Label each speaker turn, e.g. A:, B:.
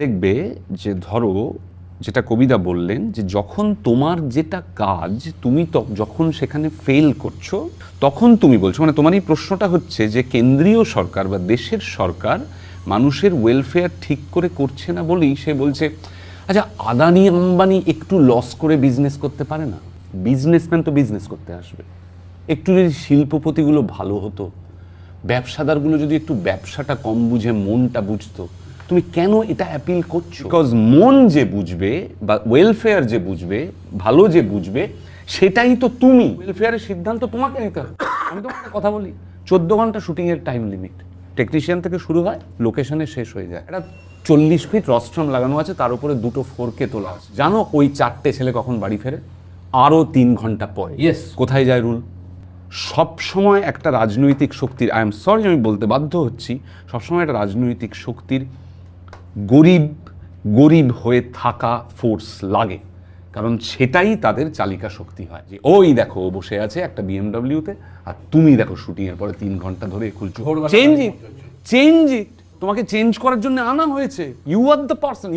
A: দেখবে যে ধরো যেটা কবিতা বললেন যে যখন তোমার যেটা কাজ তুমি যখন সেখানে ফেল করছ, তখন তুমি বলছো মানে তোমার এই প্রশ্নটা হচ্ছে যে কেন্দ্রীয় সরকার বা দেশের সরকার মানুষের ওয়েলফেয়ার ঠিক করে করছে না বলেই সে বলছে আচ্ছা আদানি আম্বানি একটু লস করে বিজনেস করতে পারে না? বিজনেসম্যান তো বিজনেস করতে আসবে। একটু যদি শিল্পপতিগুলো ভালো হতো, ব্যবসাদারগুলো যদি একটু ব্যবসাটা কম বুঝে, মনটা বুঝতো তুমি কেন এটা অ্যাপিল করছ? বিকজ মন যে বুঝবে বা ওয়েলফেয়ার যে বুঝবে ভালো যে বুঝবে সেটাই তো তুমি। ওয়েলফেয়ারের সিদ্ধান্ত তোমাকে নিতে হবে। আমি তোমাকে কথা বলি চোদ্দ ঘণ্টা শুটিংয়ের টাইম লিমিট টেকনিশিয়ান থেকে শুরু হয় লোকেশনে শেষ হয়ে যায়। এটা চল্লিশ ফিট রস্ট্রম লাগানো আছে তার উপরে দুটো ফোর কে তোলা আছে। জানো ওই চারটে ছেলে কখন বাড়ি ফেরে? আরও তিন ঘণ্টা পরে।
B: ইয়েস
A: কোথায় যায় রুল সবসময় একটা রাজনৈতিক শক্তির আই এম সরি আমি বলতে বাধ্য হচ্ছি সবসময় একটা রাজনৈতিক শক্তির গরিব গরিব হয়ে থাকা ফোর্স লাগে। কারণ সেটাই তাদের চালিকা শক্তি হয়। যে, ওই দেখো, ও বসে আছে একটা বিএমডাব্লিউতে আর তুমি দেখো শুটিংয়ের পরে তিন ঘণ্টা ধরে খুলছো চেঞ্জ ইট চেঞ্জ ইট তোমাকে চেঞ্জ করার জন্য আনা হয়েছে। You are the person